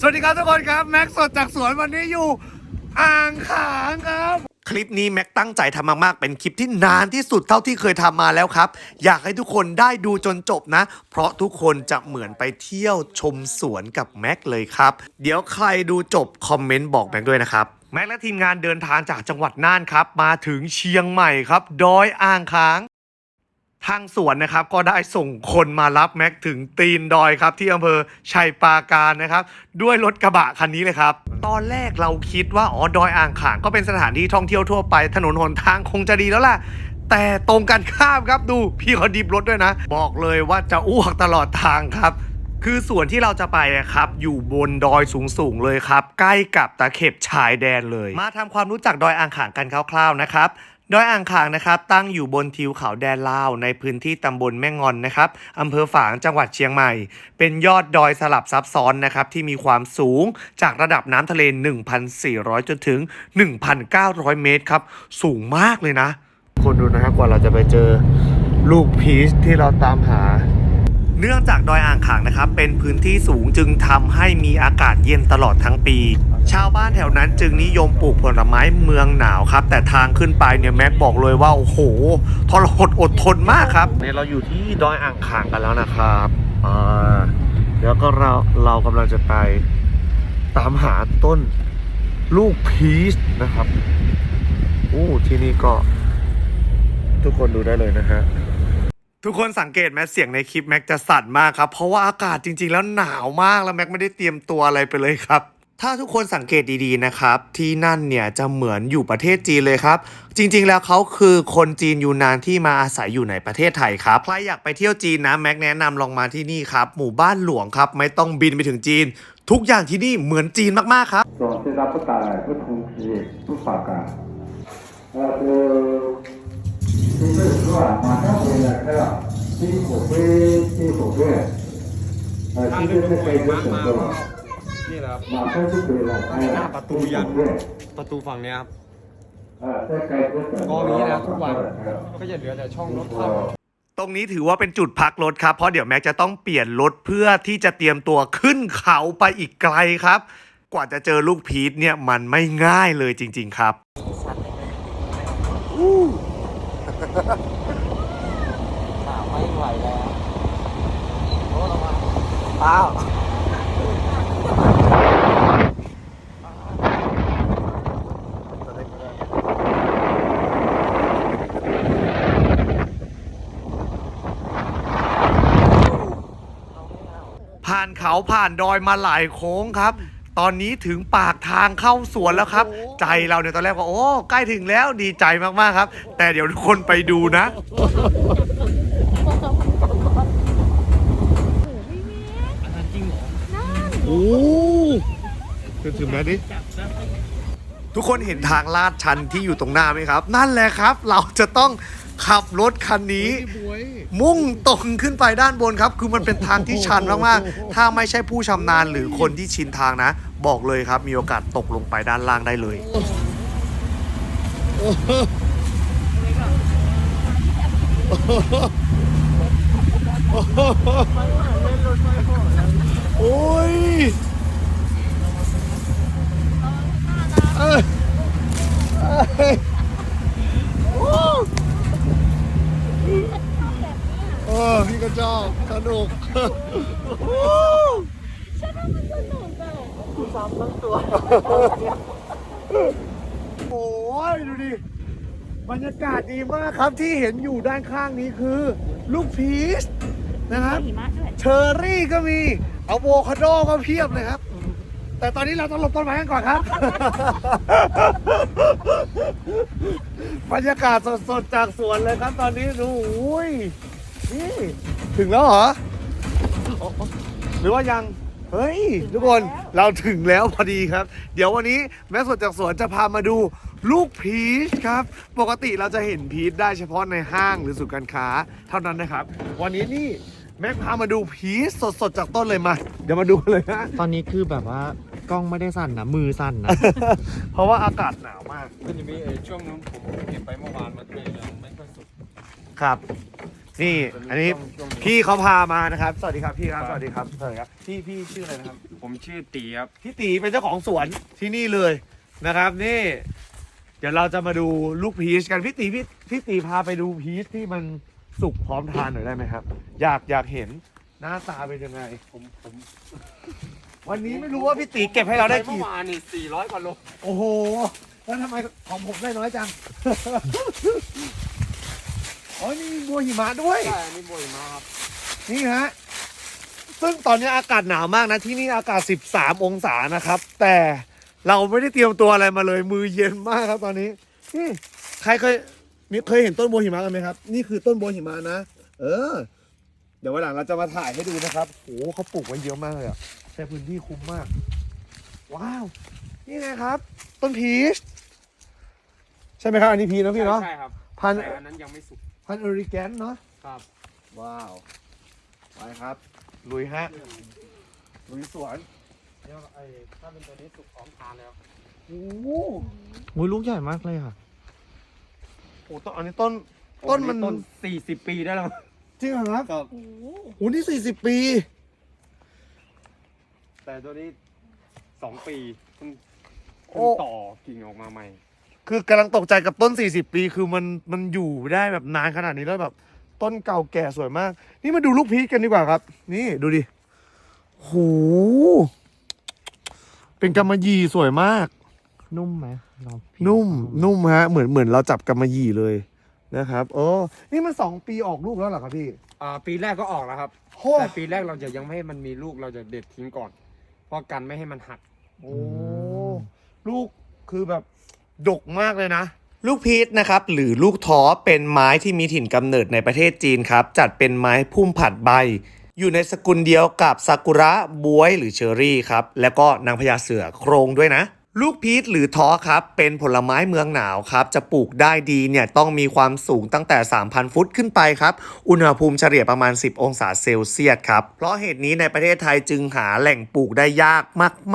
สวัสดีครับทุกคนครับ แม็กซ์สดจากสวนวันนี้อยู่ อ่างขางครับ คลิปนี้แม็กตั้งใจทำมากๆ เป็นคลิปที่นานที่สุดเท่าที่เคยทำมาแล้วครับ อยากให้ทุกคนได้ดูจนจบนะ เพราะทุกคนจะเหมือนไปเที่ยวชมสวนกับแม็กเลยครับ เดี๋ยวใครดูจบคอมเมนต์บอกแม็กด้วยนะครับ แม็กและทีมงานเดินทางจากจังหวัดน่านครับ มาถึงเชียงใหม่ครับ ดอยอ่างขาง ทางสวนนะครับก็ได้ส่งคนมารับแม็กถึงตีนดอยครับ ที่อำเภอชัยปราการนะครับ ด้วยรถกระบะคันนี้เลยครับ ตอนแรกเราคิดว่าอ๋อดอยอ่างขางก็เป็นสถานที่ท่องเที่ยวทั่วไป ถนนหนทางคงจะดีแล้วล่ะ แต่ตรงกันข้ามครับดูพี่เขาดิบรถด้วยนะ บอกเลยว่าจะอ้วกตลอดทางครับคือส่วนที่เราจะไปอะครับ อยู่บนดอยสูงๆเลยครับ ใกล้กับตะเข็บชายแดนเลย มาทำความรู้จักดอยอ่างขางกันคร่าวๆนะครับ ดอยอ่างขางนะครับตั้งอยู่บนทิวเขาแดนลาวในพื้นที่ตำบลแม่งอนนะครับอำเภอฝางจังหวัดเชียงใหม่ เป็นยอดดอยสลับซับซ้อนนะครับที่มีความสูงจากระดับน้ำทะเล 1,400 จนถึง 1,900 เมตรครับ สูงมากเลยนะ คนดูนะครับกว่าเราจะไปเจอลูกพีชที่เราตามหา เนื่องจากดอยอ่างขางนะครับ เป็นพื้นที่สูงจึงทำให้มีอากาศเย็นตลอดทั้งปี ชาวบ้านแถวนั้นจึงนิยมปลูกผลไม้เมืองหนาวครับ แต่ทางขึ้นไปเนี่ยแม็กบอกเลยว่า โอ้โหทรหดอดทนมากครับเนี่ยเราอยู่ที่ดอยอ่างขางกันแล้วนะครับอ่าแล้วก็เราเรากำลังจะไปตามหาต้นลูกพีชนะครับโอ้ที่นี่ก็ทุกคนดูได้เลยนะฮะ ทุกคนสังเกตไหมเสียงในคลิปแม็กจะสั่นมากครับ เพราะว่าอากาศจริง ๆ แล้วหนาวมากแล้วแม็กไม่ได้เตรียมตัวอะไรไปเลยครับ ถ้าทุกคนสังเกตดีๆนะครับ ที่นั่นเนี่ยจะเหมือนอยู่ประเทศจีนเลยครับ จริง ๆ แล้วเขาคือคนจีนยูนานที่มาอาศัยอยู่ในประเทศไทยครับใครอยากไปเที่ยวจีนนะแม็กแนะนำลองมาที่นี่ครับหมู่บ้านหลวงครับไม่ต้องบินไปถึงจีน ทุกอย่างที่นี่เหมือนจีนมากๆครับ 就这个是吧？马上回来开了，进口杯进口杯，呃，现在是开始整个了， นี่แหละครับ 马上就回来开了，进口杯， ประตูฝั่งเนี้ยครับ 呃，再开始整 ก็ 个 มีนะครับทุกวัน 了， ก็จะเหลือแต่ช่องรถเข้า ตรงนี้ถือว่าเป็นจุดพักรถครับ เพราะเดี๋ยวแม็กจะต้องเปลี่ยนรถเพื่อที่จะเตรียมตัวขึ้นเขาไปอีกไกลครับ กว่าจะเจอลูกพีทเนี่ยมันไม่ง่ายเลยจริง ๆ ครับ ขาไม่ไหวแล้วโอ้ระวังอ้าผ่านเขาผ่านดอยมาหลายโค้งครับ ตอนนี้ถึงปากทางเข้าสวนแล้วครับ ใจเราเนี่ยตอนแรกว่าโอ้ใกล้ถึงแล้วดีใจมากๆครับ แต่เดี๋ยวทุกคนไปดูนะโอ้ถึงถึงแล้วนี่ทุกคนเห็นทางลาดชันที่อยู่ตรงหน้าไหมครับ นั่นแหละครับ เราจะต้อง ขับรถคันนี้ มุ่งตรงขึ้นไปด้านบนครับ คือมันเป็นทางที่ชันมากๆ ถ้าไม่ใช่ผู้ชำนาญหรือคนที่ชินทางนะ บอกเลยครับ มีโอกาสตกลงไปด้านล่างได้เลย โอ้ยเอ้ยเอ้ยโอ้เออพี่ก็ชอบสนุกโอ้โอ้ยดูดิ บรรยากาศ ดีมากครับที่เห็นอยู่ด้านข้างนี้คือ ลูกพีชนะครับ หิมะด้วยเชอร์รี่ก็มีอะโวคาโดก็เพียบเลยครับ แต่ตอนนี้เราต้องหลบต้นไม้กันก่อนครับ บรรยากาศสดๆจากสวนเลยครับตอนนี้ดูอุ้ยนี่ ถึงแล้วเหรอ หรือว่ายัง เฮ้ย ทุกคนเราถึงแล้วพอดีครับ เดี๋ยววันนี้แม่สดจากสวนจะพามาดู ลูกพีชครับ ปกติเราจะเห็นพีชได้เฉพาะในห้างหรือศูนย์การค้าเท่านั้นนะครับ วันนี้นี่แม็กพามาดูพีชสดๆ จากต้นเลยมา เดี๋ยวมาดูกันเลยฮะ ตอนนี้คือแบบว่ากล้องไม่ได้สั่นนะ มือสั่นนะ เพราะว่าอากาศหนาวมากมันจะมีไอ้ช่วงนั้นผมเก็บไปเมื่อวานมันเลยยังไม่ค่อยสุดครับ นี่อันนี้ช่วงนี้พี่เขาพามานะครับ สวัสดีครับพี่ครับสวัสดีครับสวัสดีครับพี่พี่ชื่ออะไรนะครับ ผมชื่อตีครับพี่ตีเป็นเจ้าของสวนที่นี่เลยนะครับ นี่เดี๋ยวเราจะมาดูลูกพีชกันพี่ตีพี่พี่ตีพาไปดูพีชที่มันสุกพร้อมทานหน่อยได้ไหมครับ อยากอยากเห็นหน้าตาเป็นยังไง ผมผม วันนี้ไม่รู้ว่าพี่ตีเก็บให้เราได้เมื่กี่อวานนี่สี่ร้อยกว่าโลโอ้โห แล้วทำไมของผมได้น้อยจัง อ๋อ นี่มีบัวหิมะด้วย ใช่อันนี้บ่อยมากครับนี่ฮะ ซึ่งตอนนี้อากาศหนาวมากนะ ที่นี่อากาศ 13 องศานะครับ แต่ เราไม่ได้เตรียมตัวอะไรมาเลย มือเย็นมากครับตอนนี้นี่ใครเคยมีเคยเห็นต้นบัวหิมะกันไหมครับ นี่คือต้นบัวหิมะนะ เออ เดี๋ยววันหลังเราจะมาถ่ายให้ดูนะครับโอ้โหเขาปลูกไว้เยอะมากเลยอะใช้พื้นที่คุ้มมาก ว้าว นี่ไงครับ ต้นพีชใช่ไหมครับ อันนี้พีชนะพี่เนาะ ใช่ครับพันธุ์แต่อันนั้นยังไม่สุกพันธุ์เอริแกนเนาะ ครับ ว้าว ไปครับ ลุยฮะ ลุยสวน เดี๋ยวไอ้ถ้าเป็นตัวนี้สุกพร้อมทานแล้วโอ้โหโอ้ยลูกใหญ่มากเลยค่ะ โอ้ต้นอันนี้ต้น ต้นมัน ต้นสี่สิบปีได้แล้วจริงเหรอครับครับโอ้โหนี่สี่สิบปี แต่ตัวนี้สองปีเพิ่งโอ้เพิ่งต่อกิ่งออกมาใหม่ คือกำลังตกใจกับต้น 40 ปี คือมันมันอยู่ได้แบบนานขนาดนี้แล้วแบบ ต้นเก่าแก่สวยมาก นี่มาดูลูกพีชกันดีกว่าครับ นี่ดูดิโห เป็นกำมะหยี่สวยมาก นุ่มไหมลองพี่นุ่ม นุ่มฮะ เหมือนเหมือนเราจับกำมะหยี่เลยนะครับโอ้นี่มันสองปีออกลูกแล้วเหรอครับพี่อ่าปีแรกก็ออกแล้วครับ โหแต่ปีแรกเราจะยังไม่ให้มันมีลูกเราจะเด็ดทิ้งก่อน เพราะกันไม่ให้มันหัก โอ้ลูกคือแบบดกมากเลยนะ ลูกพีชนะครับหรือลูกท้อเป็นไม้ที่มีถิ่นกำเนิดในประเทศจีนครับ จัดเป็นไม้พุ่มผัดใบ อยู่ในสกุลเดียวกับซากุระบวยหรือเชอรี่ครับแล้วก็นางพญาเสือโครงด้วยนะ ลูกพีชหรือท้อครับ เป็นผลไม้เมืองหนาวครับ จะปลูกได้ดีเนี่ยต้องมีความสูงตั้งแต่ 3,000 ฟุตขึ้นไปครับ อุณหภูมิเฉลี่ยประมาณ 10 องศาเซลเซียสครับ เพราะเหตุนี้ในประเทศไทยจึงหาแหล่งปลูกได้ยาก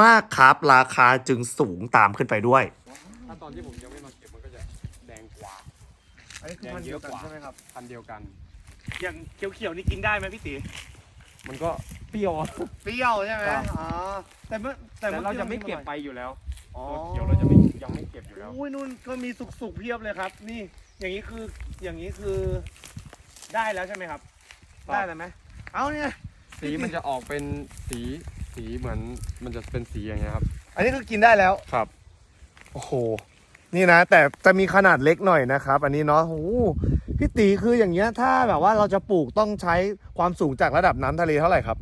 มาก ๆครับ ราคาจึงสูงตามขึ้นไปด้วยถ้าตอนที่ผมยังไม่มาเก็บมันก็จะแดงกว่าอันนี้คือพันธุ์เดียวกันใช่ไหมครับ พันธุ์เดียวกัน อย่างเขียวๆนี่กินได้ไหมพี่ตี มันก็เปรี้ยวเปรี้ยวใช่ไหมครับ อ๋อแต่เมื่อแต่แต่มื่อเราจะไม่กี้เก็บไปอยู่แล้วอ๋อตัวเขียวเราจะไม่ยังไม่เก็บอยู่แล้ว อุ้ยนู่นก็มีสุกๆเพียบเลยครับ นี่อย่างนี้คืออย่างนี้คือได้แล้วใช่ไหมครับ ครับ ได้แล้วไหมเอาเนี่ย สีมันจะออกเป็นสีสีเหมือนมันจะเป็นสีอย่างเงี้ยครับ อันนี้คือกินได้แล้ว ครับ โอ้โห นี่นะ แต่จะมีขนาดเล็กหน่อยนะครับ อันนี้เนาะโอ้โห พี่ตีคืออย่างเงี้ยถ้าแบบว่าเราจะปลูกต้องใช้ความสูงจากระดับน้ำทะเลเท่าไหร่ครับ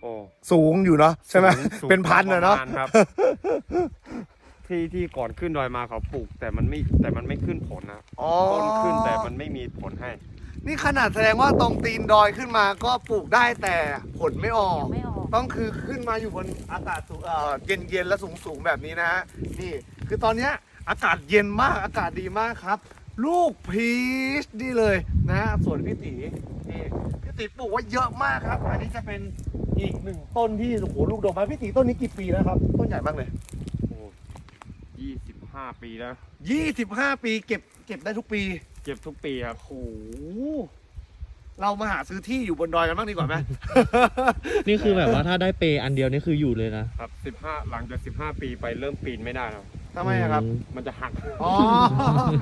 โอ้สูงอยู่เนาะใช่ไหมสูงเป็นพันอะเนาะ ปรมณครับ ที่ที่ก่อนขึ้นดอยมาเขาปลูก แต่มันไม่แต่มันไม่ขึ้นผลนะอ๋อ ต้นขึ้นแต่มันไม่มีผลให้ นี่ขนาดแสดงว่าตรงตีนดอยขึ้นมาก็ปลูกได้แต่ผลไม่ออก ยังไม่ออก ต้องคือขึ้นมาอยู่บนอากาศสูงเอ่อเย็นเย็นๆและสูงสูงๆแบบนี้นะฮะนี่ คือตอนเนี้ยอากาศเย็นมากอากาศดีมากครับ ลูกพีชนี่เลยนะฮะส่วนพี่ตีนี่พี่ตีปลูกไว่าเยอะมากครับ อันนี้จะเป็นอีกหนึ่งต้นที่โอ้โหลูกดอกไม้พี่ตีต้นนี้กี่ปีแล้วครับ ต้นใหญ่มากเลยโอ้ยี่สิบห้าปีแล้ว25ปีเก็บเก็บได้ทุกปี เก็บทุกปีครับโอ้โหเรามาหาซื้อที่อยู่บนดอยกันบ้างดีกว่าไหม นี่คือแบบว่าถ้าได้เปรย์อันเดียวนี่คืออยู่เลยนะครับสิบห้าหลังจากสิบห้าปีไปเริ่มปีนไม่ได้แล้ว ทำไมอะครับอืมมันจะหัก อ๋อ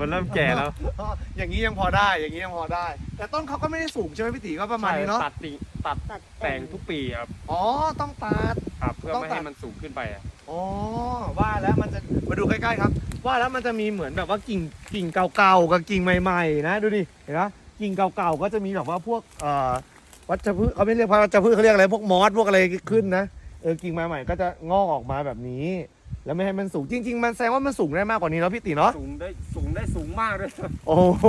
มันเริ่มแก่แล้วอย่างนี้ยังพอได้ อย่างนี้ยังพอได้ แต่ต้นเขาก็ไม่ได้สูงใช่ไหมพี่ตีก็ประมาณนี้เนาะ ตัดติตัดตัดแต่งทุกปีครับ อ๋อ ต้องตัด ครับ เพื่อต้องไม่ตัดให้มันสูงขึ้นไปอะอ๋อ ว่าแล้วมันจะ มาดูใกล้ๆครับ ว่าแล้วมันจะมีเหมือนแบบว่ากิ่ง กิ่งเก่าๆ กับกิ่งใหม่ๆ นะ ดูดิ เห็นไหมกิ่งเก่าๆ ก็จะมีแบบว่าพวกเอ่อวัชพืชเขาไม่เรียกวัชพืชเขาเรียกอะไร พวกมอส พวกอะไรขึ้นนะ เออ กิ่งใหม่ๆ ก็จะงอกออกมาแบบนี้ แล้วไม่ให้มันสูงจริง ๆ มันแสดงว่ามันสูงได้มากกว่านี้เนาะพี่ตีเนาะสูงได้สูงได้สูงมากด้วยโอ้โห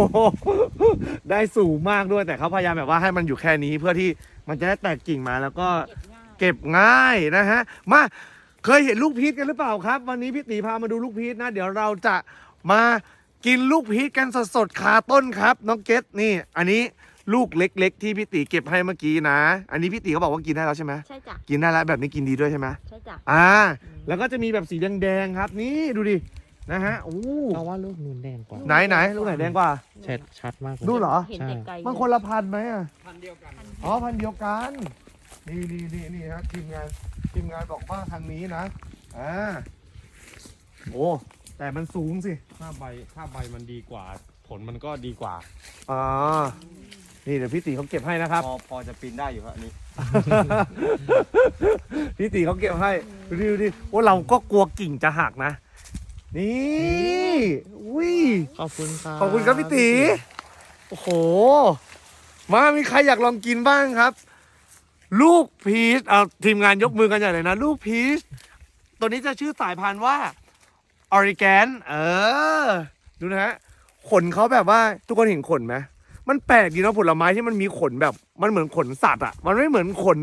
ได้สูงมากด้วยแต่เขาพยายามแบบว่าให้มันอยู่แค่นี้เพื่อที่มันจะได้แตกกิ่งมาแล้วก็เก็บง่ายเก็บง่ายนะฮะมาเคยเห็นลูกพีชกันหรือเปล่าครับ วันนี้พี่ตีพามาดูลูกพีชนะ เดี๋ยวเราจะมากินลูกพีชกันสดๆคาต้นครับ น้องเกตนี่ อันนี้ ลูกเล็ก ๆ ที่พี่ตีเก็บให้เมื่อกี้นะ อันนี้พี่ตีเขาบอกว่ากินได้แล้วใช่ไหมใช่จ้ะกินได้แล้วแบบนี้กินดีด้วยใช่ไหมใช่จ้ะอ่า แล้วก็จะมีแบบสีแดงๆครับ นี่ดูดินะฮะอู้เราว่าลูกนูนแดงกว่าไหนไหนลูกไหนแดงกว่าชัดชัดมากเลยดูเหรอ เห็นแต่ไกลมันคนละพันไหมอะพันเดียวกัน อ๋อพันเดียวกัน นี่นี่นี่นี่ฮะทีมงานทีมงานบอกว่าทางนี้นะอ่าโอ้แต่มันสูงสิ ถ้าใบถ้าใบมันดีกว่า ผลมันก็ดีกว่า อ๋อ นี่เดี๋ยวพี่ตีเขาเก็บให้นะครับ พอพอจะปีนได้อยู่ครับอันนี้ พี่ตีเขาเก็บให้ดูดิดูดิว่าเราก็กลัวกิ่งจะหักนะ นี่อุ้ยขอบคุณครับขอบคุณครับพี่ตีโอ้โห มามีใครอยากลองกินบ้างครับ ลูกพีชเอาทีมงานยกมือกันใหญ่เลยนะ ลูกพีชตัวนี้จะชื่อสายพันธุ์ว่าออริแกน เออ ดูนะฮะ ขนเขาแบบว่าทุกคนเห็นขนไหม มันแปลกดีเนาะผลไม้ที่มันมีขนแบบ มันเหมือนขนสัตว์อะ มันไม่เหมือนขน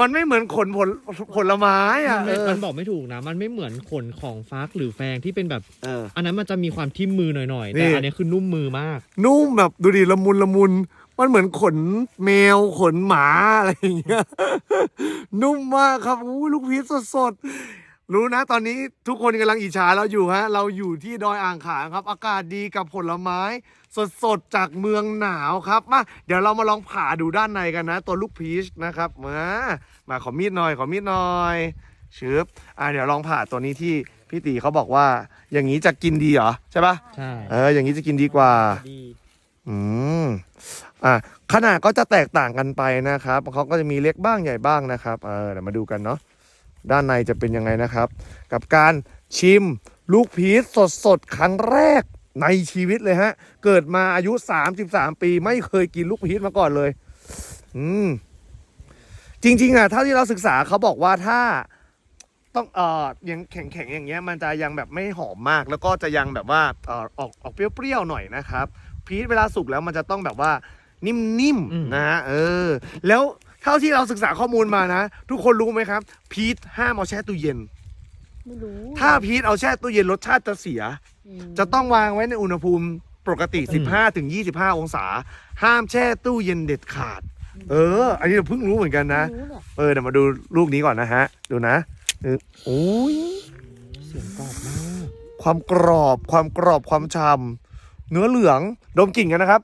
มันไม่เหมือนขนผลผลไม้อะมันเอไม่อมันบอกไม่ถูกนะ มันไม่เหมือนขนของฟักหรือแฟงที่เป็นแบบ เออ อันนั้นมันจะมีความทิ่มมือหน่อยๆ นี่ แต่อันนี้คือนุ่มมือมาก นุ่มแบบดูดิละมุนละมุน มันเหมือนขนแมวขนหมาอะไรอย่างเงี้ย นุ่มมากครับอู้ลูกพีชสดๆ รู้นะตอนนี้ทุกคนกำลังอิจฉาเราอยู่ฮะ เราอยู่ที่ดอยอ่างขางครับ อากาศดีกับผลไม้ สดๆ จากเมืองหนาวครับ มา เดี๋ยวเรามาลองผ่าดูด้านในกันนะ ตัวลูกพีชนะครับ มา มาขอมีดหน่อย ขอมีดหน่อยชึบอะเดี๋ยวลองผ่าตัวนี้ที่พี่ตีเขาบอกว่า อย่างนี้จะกินดีเหรอใช่ปะใช่เอออย่างนี้จะกินดีกว่า ดีอืมอะขนาดก็จะแตกต่างกันไปนะครับเขาก็จะมีเล็กบ้างใหญ่บ้างนะครับ เออเดี๋ยวมาดูกันเนาะ ด้านในจะเป็นยังไงนะครับ กับการชิมลูกพีชสดๆ ครั้งแรกในชีวิตเลยฮะ เกิดมาอายุ 33 ปี ไม่เคยกินลูกพีชมาก่อนเลย อืม จริง ๆอะเท่าที่เราศึกษาเขาบอกว่าถ้าต้องเอ่อยังแข็งๆอย่างเงี้ย มันจะยังแบบไม่หอมมาก แล้วก็จะยังแบบว่าเอ่อออกออกเปรี้ยวๆหน่อยนะครับ พีชเวลาสุกแล้วมันจะต้องแบบว่านิ่มๆนะฮะเออ แล้ว เท่าที่เราศึกษาข้อมูลมานะ ทุกคนรู้ไหมครับ พีชห้ามเอาแช่ตู้เย็น ไม่รู้ถ้าพีชเอาแช่ตู้เย็นรสชาติจะเสีย อืมจะต้องวางไว้ในอุณหภูมิปกติ 15ถึง25 องศา ห้ามแช่ตู้เย็นเด็ดขาด เออ อันนี้เราเพิ่งรู้เหมือนกันนะรู้เนี่ยเออเดี๋ยวมาดูลูกนี้ก่อนนะฮะ ดูนะเออโอ้ยเสียงกรอบมาก ความกรอบ ความกรอบ ความฉ่ำเนื้อเหลือง ดมกลิ่นกันนะครับ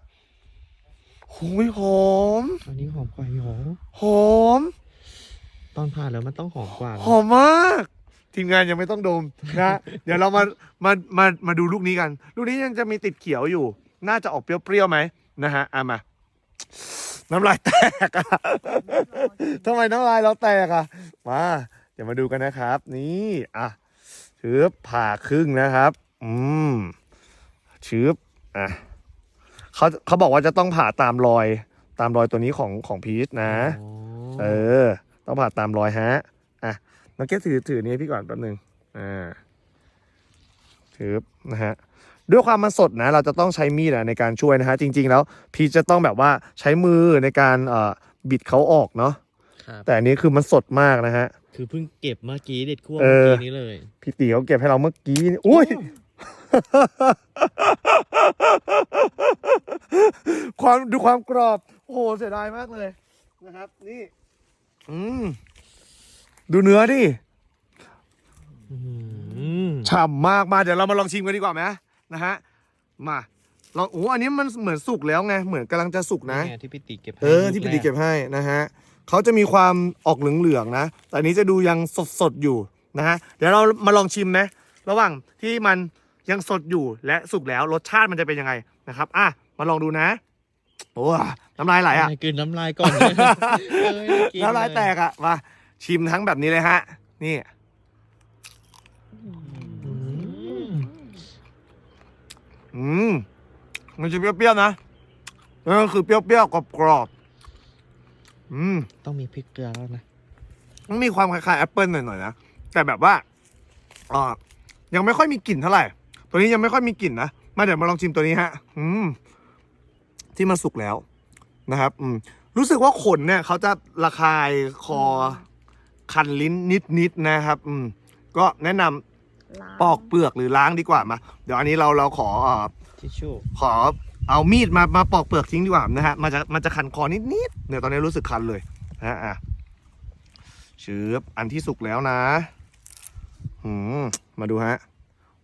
หุยหอม อันนี้หอมกว่าอีกหอมหอม ตอนผ่านแล้วมันต้องหอมกว่านะหอมมาก ทีมงานยังไม่ต้องดมนะ เดี๋ยวเรามามามามาดูลูกนี้กัน ลูกนี้ยังจะมีติดเขียวอยู่ น่าจะออกเปรี้ยวๆไหมนะฮะอะมาน้ำลายแตกอะทำไมน้ำลายเราแตกอะมาเดี๋ยวมาดูกันนะครับ นี่อะชืบผ่าครึ่งนะครับ อืมชืบอะ เขาเขาบอกว่าจะต้องผ่าตามรอยตามรอยตัวนี้ของของพีชนะอ๋อเออ ต้องผ่าตามรอยฮะ อะน้องแก้วถือถือนี้ให้พี่ก่อนแป๊บนึงอ่าถือนะฮะด้วยความมันสดนะ เราจะต้องใช้มีดอะในการช่วยนะฮะ จริง ๆ แล้ว พีชจะต้องแบบว่าใช้มือในการเอ่อบิดเขาออกเนาะครับแต่อันนี้คือมันสดมากนะฮะ คือเพิ่งเก็บเมื่อกี้เด็ดขั้วเอเมื่ออกี้นี้เลย พี่ตีเขาเก็บให้เราเมื่อกี้นี่อุ้ย ความดูความกรอบ โอ้โหเสียดายมากเลยนะครับ นี่ อืมดูเนื้อดิอืมฉ่ำมากมาเดี๋ยวเรามาลองชิมกันดีกว่าไหมนะฮะ มาลองโอ้อันนี้มันเหมือนสุกแล้วไง เหมือนกำลังจะสุกนะนี่ไงที่พี่ติเก็บให้เออที่พี่ตีเก็บให้นะฮะเขาจะมีความออกเหลืองๆนะ แต่อันนี้จะดูยังสดๆอยู่นะฮะ เดี๋ยวเรามาลองชิมนะ ระหว่างที่มัน ยังสดอยู่และสุกแล้วรสชาติมันจะเป็นยังไงนะครับอะมาลองดูนะโอ้น้ำลายไหลอะกลืนน้ำลายก่อนเลยเออน่กินน้ำลายแตกอะมาชิมทั้งแบบนี้เลยฮะ นี่อืมอืมมันจะเปรี้ยวๆนะนั่นก็คือเปรี้ยวๆกรอบๆอืม ต้องมีพริกเกลือแล้วนะมันมีความคล้ายๆแอปเปิลหน่อยๆนะ แต่แบบว่าอ่ายังไม่ค่อยมีกลิ่นเท่าไหร่ ตัวนี้ยังไม่ค่อยมีกลิ่นนะ มาเดี๋ยวมาลองชิมตัวนี้ฮะ อืม ที่มันสุกแล้วนะครับ อืม รู้สึกว่าขนเนี่ยเขาจะระคายคอคันลิ้นนิดๆนะครับ อืม ก็แนะนำล้างปอกเปลือกหรือล้างดีกว่ามา เดี๋ยวอันนี้เราเราขอเอ่อทิชชู่ขอเอามีดมามาปอกเปลือกทิ้งดีกว่านะฮะ มันจะมันจะคันคอนิดๆเนี่ยตอนนี้รู้สึกคันเลยนะฮะอะชืบอันที่สุกแล้วนะหืม มาดูฮะ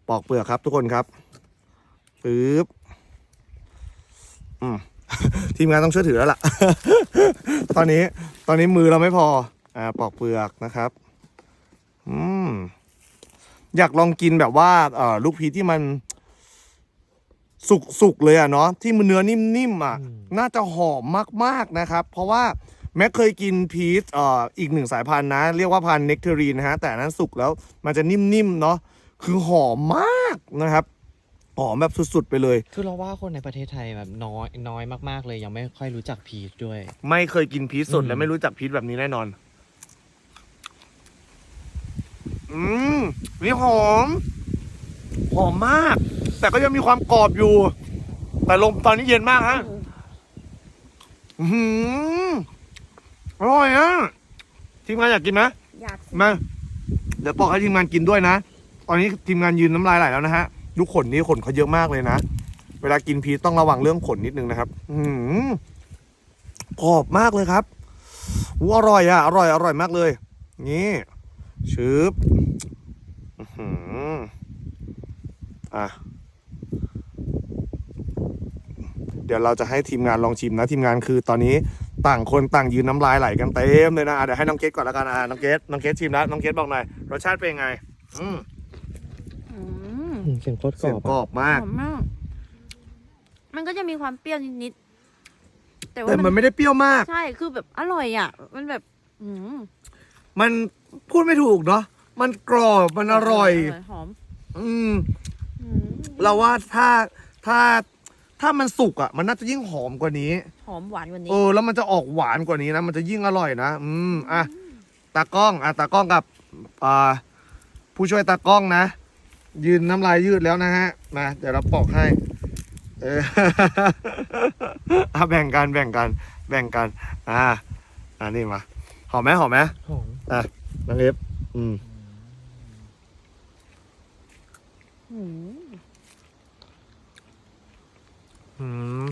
ปอกเปลือกครับทุกคนครับปึ๊บอืมทีมงานต้องช่วยถือแล้วล่ะ ตอนนี้ตอนนี้มือเราไม่พอ อ่า ปอกเปลือกนะครับ อืม อยากลองกินแบบว่าเอ่อลูกพีชที่มัน สุกสุกเลยอะเนาะที่มันเนื้อนิ่มๆอะอืมน่าจะหอมมากๆนะครับ เพราะว่าแม็กเคยกินพีชเอ่ออีกหนึ่งสายพันธุ์นะ เรียกว่าพันธุ์เนกเทอรีนนะฮะ แต่อันนั้นสุกแล้วมันจะนิ่มๆเนาะ คือหอมมากนะครับ หอมแบบสุดๆไปเลย คือเราว่าคนในประเทศไทยแบบน้อยน้อยมากๆเลย ยังไม่ค่อยรู้จักพีชด้วย ไม่เคยกินพีชสดอืมและไม่รู้จักพีชแบบนี้แน่นอน อืมนี่หอม หอมมาก แต่ก็ยังมีความกรอบอยู่ แต่ลมตอนนี้เย็นมากฮะอือหืออร่อยอะทีมงานอยากกินไหมอยากมา เดี๋ยวบอกให้ทีมงานกินด้วยนะ ตอนนี้ทีมงานยืนน้ำลายไหลแล้วนะฮะดูขนนี่ขนเขาเยอะมากเลยนะ เวลากินพีชต้องระวังเรื่องขนนิดนึงนะครับ อือหือกรอบมากเลยครับอู้อร่อยอะอร่อย อร่อยมากเลย นี่ชืบอืออะ เดี๋ยวเราจะให้ทีมงานลองชิมนะ ทีมงานคือตอนนี้ต่างคนต่างยืนน้ำลายไหลกันเต็มเลยนะเดี๋ยวให้น้องเกดก่อนละกันอะน้องเกดน้องเกดชิมแล้วน้องเกดบอกหน่อยรสชาติเป็นไง อืม เสียงโคตรกรเสียงอบกรอะอบมาก หอมมาก มันก็จะมีความเปรี้ยวนิดๆแต่ว่าแต่มันไม่ได้เปรี้ยวมาก ใช่คือแบบอร่อยอะ มันแบบอืมมันพูดไม่ถูกเนาะมันกรอบมันอร่อย หอมอืม อืมเราว่าถ้าถ้าถ้ามันสุกอะ มันน่าจะยิ่งหอมกว่านี้ หอมหวานกว่านี้ เออ แล้วมันจะออกหวานกว่านี้นะ มันจะยิ่งอร่อยนะ อืม อะ ตากล้อง อะ ตากล้องกับ อ่า ผู้ช่วยตากล้องนะ ยืนน้ำลายยืดแล้วนะฮะมาเดี๋ยวเราปอกให้ เอออะแบ่งกันแบ่งกันแบ่งกัน อ่า อ่านี่มาหอมไหมหอมไหมหอมอะน้องเอฟอืมอืมอืม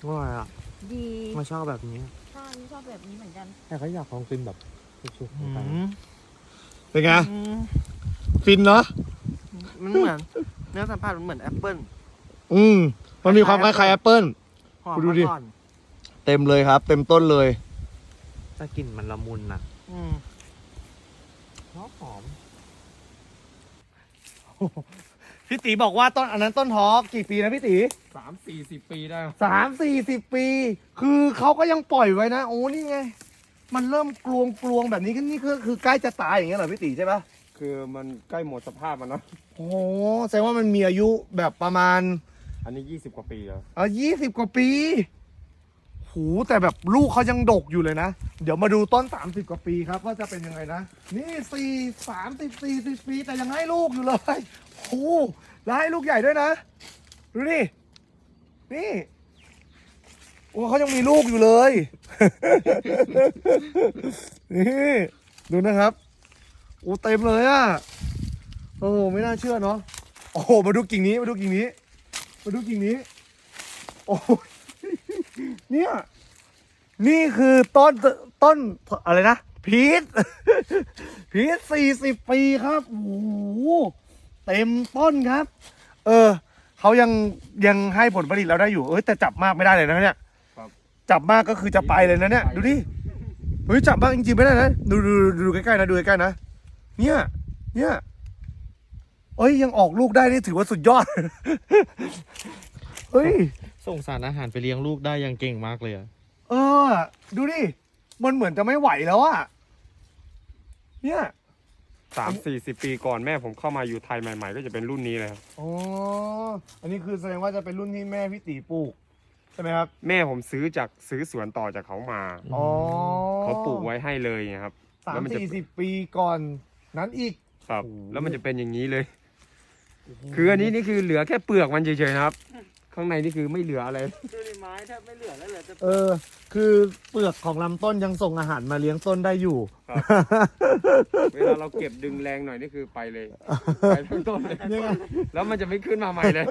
อร่อยอะดีไม่ชอบแบบนี้ใช่ชอบแบบนี้เหมือนกัน แต่ก็อยากลองกินแบบสุกๆเหมือนกันเป็นไงฟินเนาะ มันเหมือนเนื้อสัมผัสมันเหมือนแอปเปิ้ลอืมมันมีความคล้ายๆแอปเปิ้ล หอมดูดิ ก่อนเต็มเลยครับ เต็มต้นเลย แต่กลิ่นมันละมุนอะอืมหอมหอมพี่ตีบอกว่าต้นอันนั้นต้นทอกี่ปีนะพี่ตีสามสี่สิบปีได้สามสี่สิบปี คือเขาก็ยังปล่อยไว้นะ โอ้นี่ไง มันเริ่มกลวงกลวงๆแบบนี้ก็นี่คือคือใกล้จะตายอย่างเงี้ยเหรอพี่ตีใช่ปะ คือมันใกล้หมดสภาพมันเนาะโอ้โหแสดงว่ามันมีอายุแบบประมาณอันนี้ยี่สิบกว่าปีแล้วเออยี่สิบกว่าปี หูแต่แบบลูกเขายังดกอยู่เลยนะ เดี๋ยวมาดูต้นสามสิบกว่าปีครับ ว่าจะเป็นยังไงนะ นี่สี่สามสิบสี่สิบปีแต่ยังให้ลูกอยู่เลยโอ้โหแล้วให้ลูกใหญ่ด้วยนะ ดูดินี่โอ้เขายังมีลูกอยู่เลย นี่ ดูนะครับโอ้เต็มเลยอะโอ้ไม่น่าเชื่อเนาะโอ้โหมาดูกิ่งนี้มาดูกิ่งนี้ มาดูกิ่งนี้ โอ้ยเนี่ยนี่คือต้นต้นอะไรนะพีชพีชสี่สิบปีครับโอ้โหเต็มต้นครับ เออเขายังยังให้ผลผลิตเราได้อยู่เอ้ยแต่จับมากไม่ได้เลยนะเนี่ยครับจับมากก็คือจะไปเลยนะเนี่ย ดูดิเฮ้ยจับมากจริงๆไม่ได้นะดูดูดูดูใกล้ๆนะดูใกล้ๆนะ เนี่ย เนี่ย เอ้ยยังออกลูกได้นี่ถือว่าสุดยอด เฮ้ย ส่งสารอาหารไปเลี้ยงลูกได้ยังเก่งมากเลยอะเออ ดูดิ มันเหมือนจะไม่ไหวแล้วอะเนี่ย สามสี่สิบปีก่อนแม่ผมเข้ามาอยู่ไทยใหม่ๆ ก็จะเป็นรุ่นนี้เลยครับอ๋อ อันนี้คือแสดงว่าจะเป็นรุ่นที่แม่พี่ตีปลูก ใช่ไหมครับ แม่ผมซื้อจากซื้อสวนต่อจากเขามา อ๋อเขาปลูกไว้ให้เลยไงครับ สาแล้วมมันจะ สี่สิบปีก่อน นั้นอีก ครับ โอ้โห แล้วมันจะเป็นอย่างนี้เลย คืออันนี้นี่คือเหลือแค่เปลือกมันเฉยๆนะครับ ข้างในนี่คือไม่เหลืออะไร ดูดิไม้แทบไม่เหลือแล้วเหลือแต่เออ คือเปลือกของลำต้นยังส่งอาหารมาเลี้ยงต้นได้อยู่ ครับ เวลาเราเก็บดึงแรงหน่อยนี่คือไปเลยไปทั้งต้นเลยเนี่ยไง แล้วมันจะไม่ขึ้นมาใหม่เลย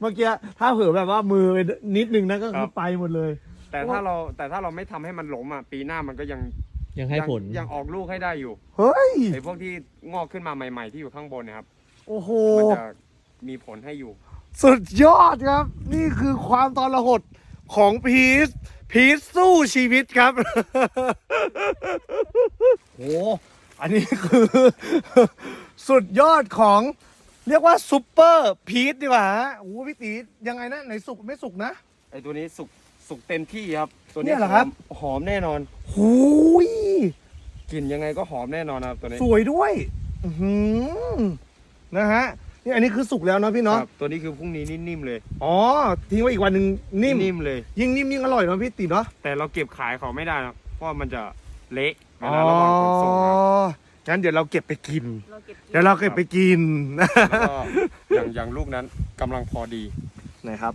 เมื่อกี้ถ้าเผื่อแบบว่ามือไปนิดนึงนะก็คคืรัอบ ไปหมดเลย แต่ถ้าเราแต่ถ้าเราไม่ทำให้มันหลมอะปีหน้ามันก็ยัง ยังให้ยังผล ยังออกลูกให้ได้อยู่เฮ้ย ไอ้พวกที่งอกขึ้นมาใหม่ ๆ ที่อยู่ข้างบนเนะครับ โอ้โห มันจะมีผลให้อยู่ สุดยอดครับ นี่คือความตอนหดของพีซพีซสู้ชีวิตครับโอ้อันนี้คือ สุดยอดของเรียกว่าซูเปอร์พีซดีกว่าฮะโอ้พี่ตียังไงนะไหนสุกไม่สุกนะ ไอตัวนี้สุกสุกเต็มที่ครับ ตัวเนี่นี้ยเหรอครับ หอมหอมแน่นอน หูย กลิ่นยังไงก็หอมแน่นอนครับตัวนี้ สวยด้วย อื้อหือนะฮะ นี่อันนี้คือสุกแล้วเนาะพี่เนาะ ครับ ตัวนี้คือพรุ่งนี้นิ่มๆเลยอ๋อ ทิ้งไว้อีกวันหนึ่งนิ่ม นิ่มเลย ยิ่งนิ่มยิ่งอร่อยเนาะพี่ตีเนาะ แต่เราเก็บขายเขาไม่ได้นะเพราะมันจะเละเวอ๋อ ลาระหว่างขนส่งครับงั้นเดี๋ยวเราเก็บไปกิน เราเก็บกินเดี๋ยวเราเก็บไปกิน แล้วก็อย่างอย่างลูกนั้นกำลังพอดีไหนครับ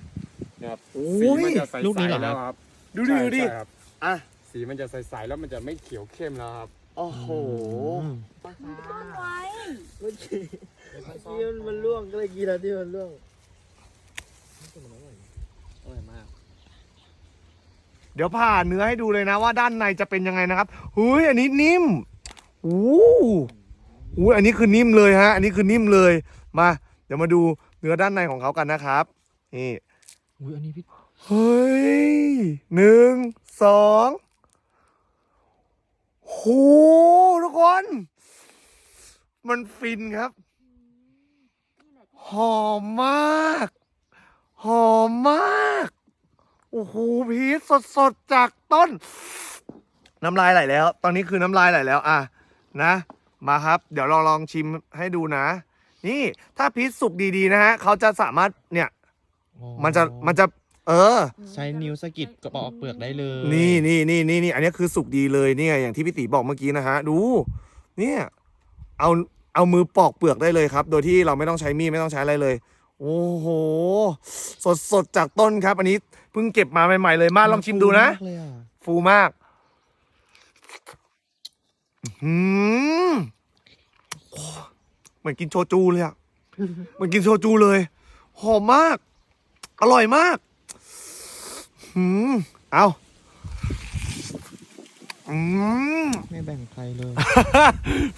นะครับโอ้สีย มันจะใสลูกนี้เหรอๆแล้วครับดูดิใช่ดูดิใช่ครับอะ สีมันจะใสๆแล้วมันจะไม่เขียวเข้มแล้วครับ โอ้โหที่มันล่วงก็เลยกินแล้วที่มันล่วงอร่อยมาก เดี๋ยวผ่าเนื้อให้ดูเลยนะว่าด้านในจะเป็นยังไงนะครับหุยอันนี้นิ่มอู้หูอันนี้คือนิ่มเลยฮะ อันนี้คือนิ่มเลย มา เดี๋ยวมาดูเนื้อด้านในของเขากันนะครับ นี่อุ้ยอันนี้พี่ เฮ้ยหนึ่งสอง โหทุกคน มันฟินครับ หอมมาก หอมมาก โอ้โหพีชสดๆ จากต้น น้ำลายไหลแล้ว ตอนนี้คือน้ำลายไหลแล้ว อะ นะ มาครับ เดี๋ยวเราลองชิมให้ดูนะ นี่ถ้าพีชสุกดีๆ นะฮะเขาจะสามารถเนี่ย มันจะมันจะ เออ ใช้นิ้วสะกิดกระปอกเปลือกได้เลยนี่นี่นี่นี่นี่อันนี้คือสุกดีเลยเนี่ยอย่างที่พี่ติบอกเมื่อกี้นะฮะ ดู เนี่ย เอาเอามือปอกเปลือกได้เลยครับ โดยที่เราไม่ต้องใช้มีดไม่ต้องใช้อะไรเลย โอ้โห สดสดจากต้นครับ อันนี้เพิ่งเก็บมาใหม่ๆเลยมาลองชิมดูนะมากเลยอะฟูมากอืมโอ้เหมือนกินโชจูเลยอะเหมือนกินโชจูเลย หอมมาก อร่อยมาก อืมเอาอืม ไม่แบ่งใครเลย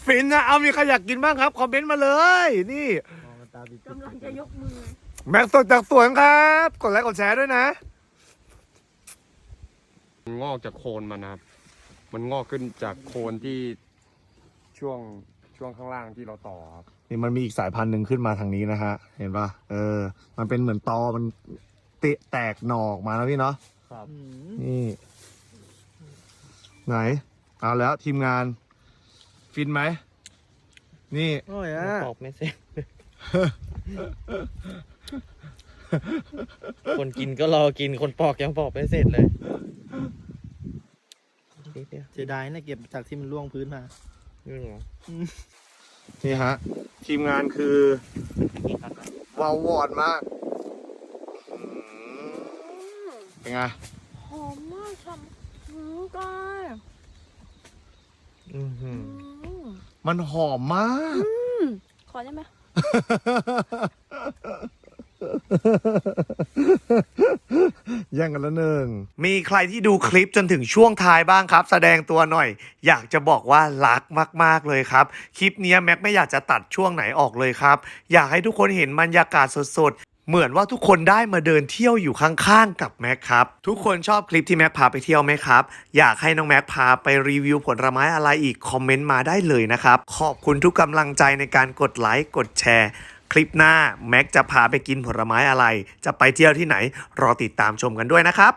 ฟินนะ เอามีใครอยากกินบ้างครับ คอมเมนต์มาเลย นี่กำลังจะยกมือ แม็กซ์สดจากสวนครับ กดไลค์กดแชร์ด้วยนะ มันงอกจากโคนมันนะครับ มันงอกขึ้นจากโคนที่ช่วงช่วงข้างล่างที่เราต่อครับ นี่มันมีอีกสายพันธุ์หนึ่งขึ้นมาทางนี้นะฮะ เห็นปะเออ มันเป็นเหมือนตอมันเตะแตกหน่อออกมาแล้วพี่เนาะนี่ ไหน เอาแล้วทีมงาน ฟินไหม นี่ โอ้ยยัอะงปอกไม่เสร็จคนกินก็รอกินคนปอกยังปอกไม่เสร็จเลยนิดเดียวเสียดายนะเก็บจากที่มันล่วงพื้นมานี่เหรอนี่ฮะ ทีมงานคือวาววอดมากอืม เป็นไงหอมมากฉ่ำหืมกายอือหืออืมมันหอมมาก ขอได้ไหมแย่งกันละหนึ่ง มีใครที่ดูคลิปจนถึงช่วงท้ายบ้างครับ แสดงตัวหน่อย อยากจะบอกว่ารักมาก ๆ เลยครับ คลิปเนี้ยแม็กไม่อยากจะตัดช่วงไหนออกเลยครับ อยากให้ทุกคนเห็นบรรยากาศสด ๆ เหมือนว่าทุกคนได้มาเดินเที่ยวอยู่ข้างๆกับแม็กครับ ทุกคนชอบคลิปที่แม็กพาไปเที่ยวไหมครับ อยากให้น้องแม็กพาไปรีวิวผลไม้อะไรอีกคอมเมนต์มาได้เลยนะครับ ขอบคุณทุกกำลังใจในการกดไลค์กดแชร์ คลิปหน้าแม็กจะพาไปกินผลไม้อะไร จะไปเที่ยวที่ไหน รอติดตามชมกันด้วยนะครับ